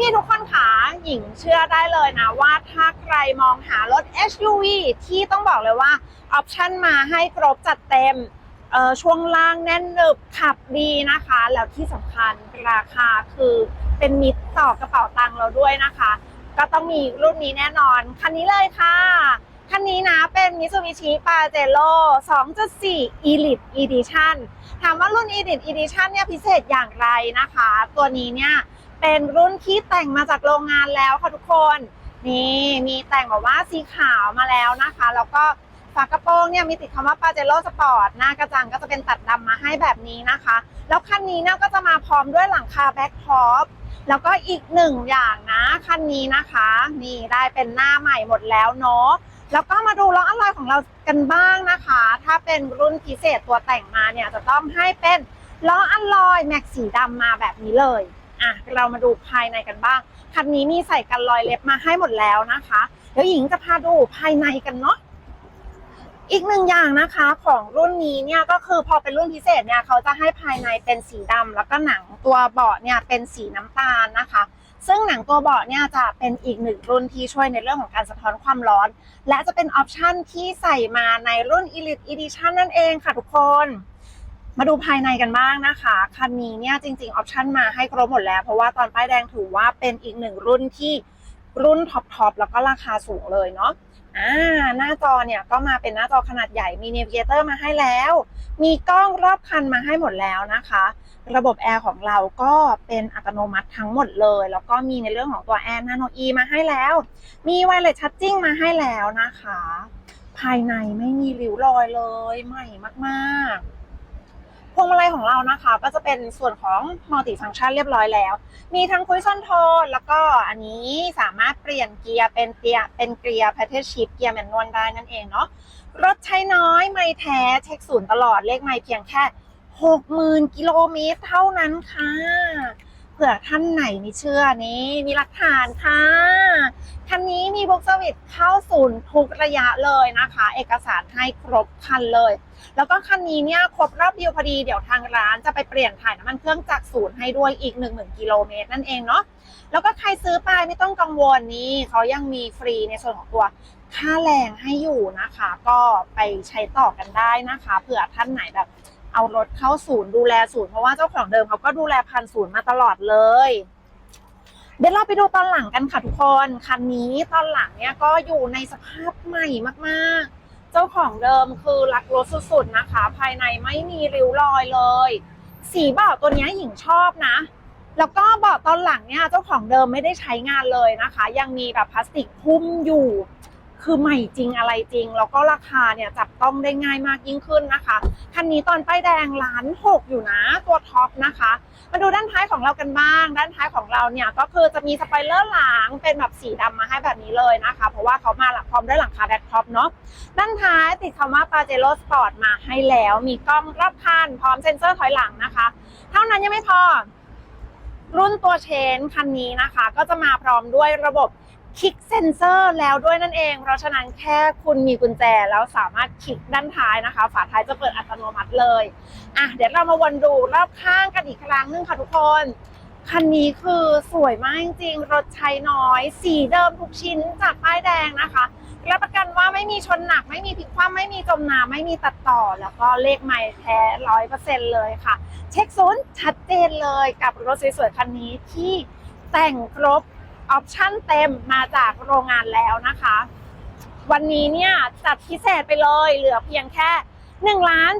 พี่ๆทุกคนคะหญิงเชื่อได้เลยนะว่าถ้าใครมองหารถ SUV ที่ต้องบอกเลยว่าออปชันมาให้ครบจัดเต็มช่วงล่างแน่นหนึบขับดีนะคะ แล้วที่สำคัญราคาคือเป็นมิตรต่อกระเป๋าตังค์เราด้วยนะคะ ก็ต้องมีรุ่นนี้แน่นอน คันนี้เลยค่ะ คันนี้นะเป็น Mitsubishi Pajero 2.4 Elite Edition ถามว่ารุ่น Elite Edition เนี่ยพิเศษอย่างไรนะคะ ตัวนี้เนี่ยเป็นรุ่นที่แต่งมาจากโรงงานแล้วค่ะทุกคน นี่มีแต่งแบบว่าสีขาวมาแล้วนะคะ แล้วก็ฝากระโปรงเนี่ยมีติดคำว่า Pajero Sport หน้ากระจังก็จะเป็นตัดดำมาให้แบบนี้นะคะ แล้วคันนี้เนี่ยก็จะมาพร้อมด้วยหลังคาแบ็คท็อป แล้วก็อีกหนึ่งอย่างนะคันนี้นะคะ นี่ได้เป็นหน้าใหม่หมดแล้วเนาะแล้วก็มาดูล้ออะลอยของเรากันบ้างนะคะ ถ้าเป็นรุ่นพิเศษตัวแต่งมาเนี่ยจะต้องให้เป็นล้ออะลอยแม็กสีดำมาแบบนี้เลยอะเรามาดูภายในกันบ้างคันนี้มีใส่กันรอยเล็บมาให้หมดแล้วนะคะ เดี๋ยวหญิงจะพาดูภายในกันเนาะ อีกหนึ่งอย่างนะคะของรุ่นนี้เนี่ยก็คือพอเป็นรุ่นพิเศษเนี่ยเขาจะให้ภายในเป็นสีดำแล้วก็หนังตัวเบาะเนี่ยเป็นสีน้ำตาลนะคะ ซึ่งหนังตัวเบาะเนี่ยจะเป็นอีกหนึ่งรุ่นที่ช่วยในเรื่องของการสะท้อนความร้อน และจะเป็นออปชันที่ใส่มาในรุ่น Elite Edition นั่นเองค่ะทุกคนมาดูภายในกันบ้างนะคะ คันนี้เนี่ยจริงๆออปชันมาให้ครบหมดแล้ว เพราะว่าตอนป้ายแดงถือว่าเป็นอีกหนึ่งรุ่นที่รุ่นท็อปๆแล้วก็ราคาสูงเลยเนาะ อ่าหน้าจอเนี่ยก็มาเป็นหน้าจอขนาดใหญ่มีเนวิเกเตอร์มาให้แล้ว มีกล้องรอบคันมาให้หมดแล้วนะคะ ระบบแอร์ของเราก็เป็นอัตโนมัติทั้งหมดเลย แล้วก็มีในเรื่องของตัวแอร์นาโนอีมาให้แล้ว มีไวเลสชัดจิ้งมาให้แล้วนะคะ ภายในไม่มีริ้วรอยเลยใหม่มากๆ วงมาลัยของเรานะคะ ก็จะเป็นส่วนของมัลติฟังก์ชันเรียบร้อยแล้ว มีทั้งคุยซ่อนโทนแล้วก็อันนี้สามารถเปลี่ยนเกียร์เป็นเกียร์เป็นเกียร์แพทเทิร์นชิพเกียร์แมนนวลได้นั่นเองเนาะรถใช้น้อยไม่แท้เช็คศูนย์ตลอดเลขไม่เพียงแค่ 60,000 กิโลเมตรเท่านั้นค่ะ ผื่อท่านไหนไม่เชื่อนี้มีหลักฐานค่ะคันนี้มีบุ๊กเซอร์วิสเข้าศูนย์ทุกระยะเลยนะคะ เอกสารให้ครบคันเลย แล้วก็คันนี้เนี่ยครบรอบเดียวพอดีเดี๋ยวทางร้านจะไปเปลี่ยนถ่ายน้ำมันเครื่องจากศูนย์ให้ด้วยอีก 1 0,000กิโลเมตรนั่นเองเนาะแล้วก็ใครซื้อไปไม่ต้องกังวลนี่เขายังมีฟรีในส่วนของตัวค่าแรงให้อยู่นะคะ ก็ไปใช้ต่อกันได้นะคะเผื่อท่านไหนแบบ เอารถเข้าศูนย์ดูแลศูนย์เพราะว่าเจ้าของเดิมเขาก็ดูแลพันศูนย์มาตลอดเลย เดี๋ยวเราไปดูตอนหลังกันค่ะทุกคนคันนี้ตอนหลังเนี่ยก็อยู่ในสภาพใหม่มากๆ เจ้าของเดิมคือรักรถสุดๆนะคะ ภายในไม่มีริ้วรอยเลย สีเบาะตัวนี้หญิงชอบนะ แล้วก็เบาตอนหลังเนี่ยเจ้าของเดิมไม่ได้ใช้งานเลยนะคะ ยังมีแบบพลาสติกหุ้มอยู่ คือใหม่จริงอะไรจริง แล้วก็ราคาเนี่ยจับต้องได้ง่ายมากยิ่งขึ้นนะคะคันนี้ตอนป้ายแดงล้านหกอยู่นะตัวท็อปนะคะ มาดูด้านท้ายของเรากันบ้าง ด้านท้ายของเราเนี่ยก็คือจะมีสไปเลอร์หลังเป็นแบบสีดำมาให้แบบนี้เลยนะคะ เพราะว่าเขามาหลังพร้อมด้วยหลังคาแบ็คท็อปเนาะด้านท้ายติดคำว่า Pajero Sport มาให้แล้ว มีกล้องรอบคันพร้อมเซ็นเซอร์ถอยหลังนะคะ เท่านั้นยังไม่พอรุ่นตัวเชนคันนี้นะคะ ก็จะมาพร้อมด้วยระบบ คลิกเซนเซอร์แล้วด้วยนั่นเอง เพราะฉะนั้นแค่คุณมีกุญแจแล้วสามารถคลิกด้านท้ายนะคะ ฝาท้ายจะเปิดอัตโนมัติเลยอะเดี๋ยวเรามาวนดูรอบข้างกันอีกครั้งนึงค่ะทุกคน คันนี้คือสวยมากจริงรถใช้น้อย สีเดิมทุกชิ้นจากป้ายแดงนะคะรับประกันว่าไม่มีชนหนัก ไม่มีพลิกคว่ำไม่มีจมน้ำไม่มีตัดต่อ แล้วก็เลขใหม่แท้ร้อยเปอร์เซ็นต์เลยค่ะ เช็คศูนย์ชัดเจนเลยกับรถสวยๆคันนี้ที่แต่งครบ ออปชั่นเต็มมาจากโรงงานแล้วนะคะ วันนี้เนี่ยจัดพิเศษไปเลยเหลือเพียงแค่1ล้าน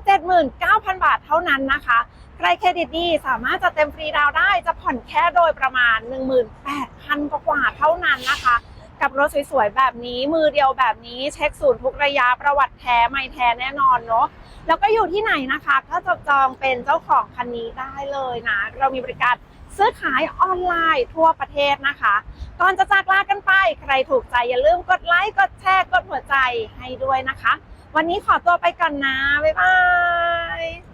79,000บาทเท่านั้นนะคะใครเครดิตดีสามารถจะเต็มฟรีดาวได้จะผ่อนแค่โดยประมาณ 18,000กว่าเท่านั้นนะคะ กับรถสวยๆ แบบนี้มือเดียวแบบนี้เช็คศูนย์ทุกระยะประวัติแท้ไม่แท้แน่นอนเนาะแล้วก็อยู่ที่ไหนนะคะ ก็จะจองเป็นเจ้าของคันนี้ได้เลยนะ เรามีบริการ ซื้อขายออนไลน์ทั่วประเทศนะคะ ก่อนจะจากลากันไป ใครถูกใจอย่าลืมกดไลค์กดแชร์กดหัวใจให้ด้วยนะคะ วันนี้ขอตัวไปก่อนนะ บ๊ายบาย